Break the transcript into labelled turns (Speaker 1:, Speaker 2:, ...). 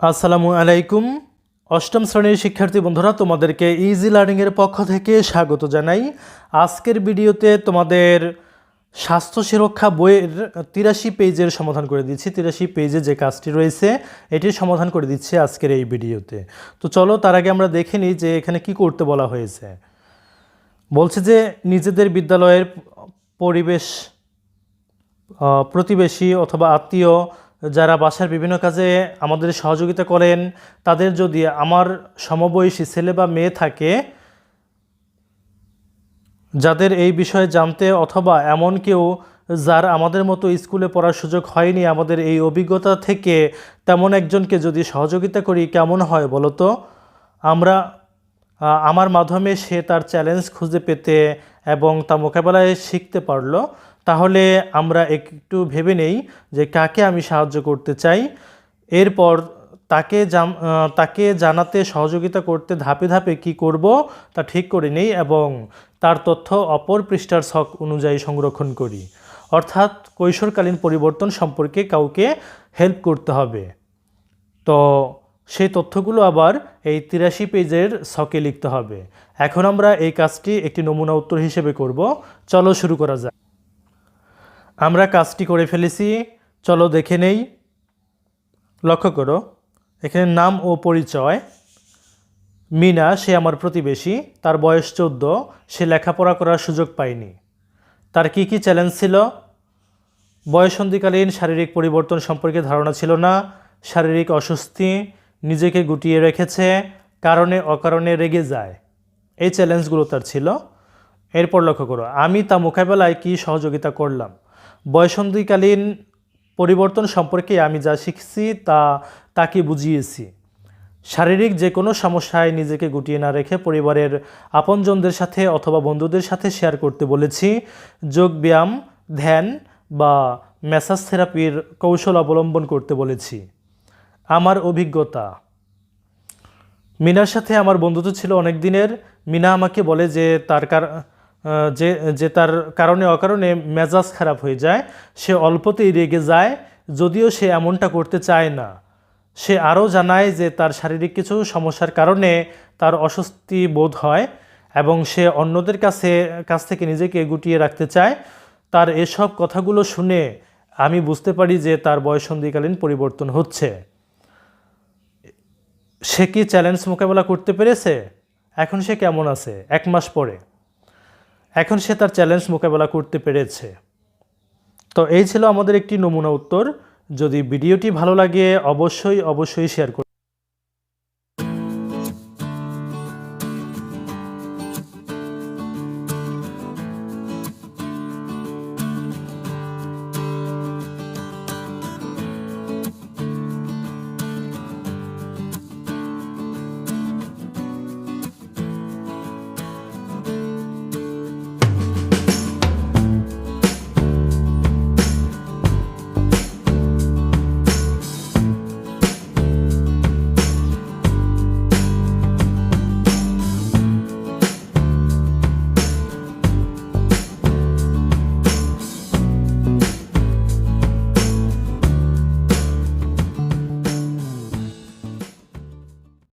Speaker 1: আসসালামু আলাইকুম। অষ্টম শ্রেণির শিক্ষার্থী বন্ধুরা, তোমাদেরকে ইজি লার্নিংয়ের পক্ষ থেকে স্বাগত জানাই। আজকের ভিডিওতে তোমাদের স্বাস্থ্য সুরক্ষা বইয়ের তিরাশি পেজের সমাধান করে দিচ্ছি। তিরাশি পেজে যে কাজটি রয়েছে, এটির সমাধান করে দিচ্ছি আজকের এই ভিডিওতে। তো চলো, তার আগে আমরা দেখে নিই যে এখানে কি করতে বলা হয়েছে। বলছে যে, নিজেদের বিদ্যালয়ের পরিবেশ প্রতিবেশী অথবা আত্মীয় যারা বাসার বিভিন্ন কাজে আমাদের সহযোগিতা করেন, তাদের যদি আমার সমবয়সী ছেলে বা মেয়ে থাকে, যাদের এই বিষয়ে জানতে অথবা এমন কেউ যার আমাদের মতো স্কুলে পড়ার সুযোগ হয়নি, আমাদের এই অভিজ্ঞতা থেকে তেমন একজনকে যদি সহযোগিতা করি, কেমন হয় বলতো আমরা আমার মাধ্যমে সে তার চ্যালেঞ্জ খুঁজে পেতে এবং তা মোকাবেলায় শিখতে পারল। তাহলে আমরা একটু ভেবে নেই যে কাকে আমি সাহায্য করতে চাই। এরপর তাকে তাকে জানাতে সহযোগিতা করতে ধাপে ধাপে কি করব তা ঠিক করে নেই এবং তার তথ্য অপর পৃষ্ঠার ছক অনুযায়ী সংরক্ষণ করি। অর্থাৎ কৈশোরকালীন পরিবর্তন সম্পর্কে কাউকে হেল্প করতে হবে। তো সেই তথ্যগুলো আবার এই তিরাশি পেজের ছকে লিখতে হবে। এখন আমরা এই কাজটি একটি নমুনা উত্তর হিসেবে করব। চলো শুরু করা যাক। আমরা কাজটি করে ফেলেছি। চলো দেখে নেই। লক্ষ্য করো, এখানে নাম ও পরিচয়। মিনা, সে আমার প্রতিবেশী। তার বয়স চোদ্দ। সে লেখাপড়া করার সুযোগ পায়নি। তার কি কি চ্যালেঞ্জ ছিল? বয়সন্ধিকালীন শারীরিক পরিবর্তন সম্পর্কে ধারণা ছিল না। শারীরিক অস্বস্তি নিজেকে গুটিয়ে রেখেছে, কারণে অকারণে রেগে যায়। এই চ্যালেঞ্জগুলো তার ছিল। এরপর লক্ষ্য করো, আমি তা মোকাবেলায় কি সহযোগিতা করলাম? বয়সন্ধিকালীন পরিবর্তন সম্পর্কে আমি যা শিখছি তা, তাকে বুঝিয়েছি। শারীরিক যে কোনো সমস্যায় নিজেকে গুটিয়ে না রেখে পরিবারের আপনজনদের সাথে অথবা বন্ধুদের সাথে শেয়ার করতে বলেছি। যোগ ব্যায়াম, ধ্যান বা ম্যাসাজ থেরাপির কৌশল অবলম্বন করতে বলেছি। আমার অভিজ্ঞতা। মিনার সাথে আমার বন্ধুত্ব ছিল অনেক দিনের। মিনা আমাকে বলে যে, তার কার যে যে তার কারণে অকারণে মেজাজ খারাপ হয়ে যায়, সে অল্পতেই রেগে যায়, যদিও সে এমনটা করতে চায় না। সে আরও জানায় যে তার শারীরিক কিছু সমস্যার কারণে তার অস্বস্তি বোধ হয় এবং সে অন্যদের কাছে, কাছ থেকে নিজেকে গুটিয়ে রাখতে চায়। তার এসব কথাগুলো শুনে আমি বুঝতে পারি যে তার বয়সন্ধিকালীন পরিবর্তন হচ্ছে। সে কি চ্যালেঞ্জ মোকাবেলা করতে পেরেছে? এখন সে কেমন আছে? এক মাস পরে। এখন সে তার চ্যালেঞ্জ মোকাবেলা করতে পেরেছে। তো এই ছিল আমাদের একটি নমুনা উত্তর। যদি ভিডিওটি ভালো লাগে, অবশ্যই অবশ্যই শেয়ার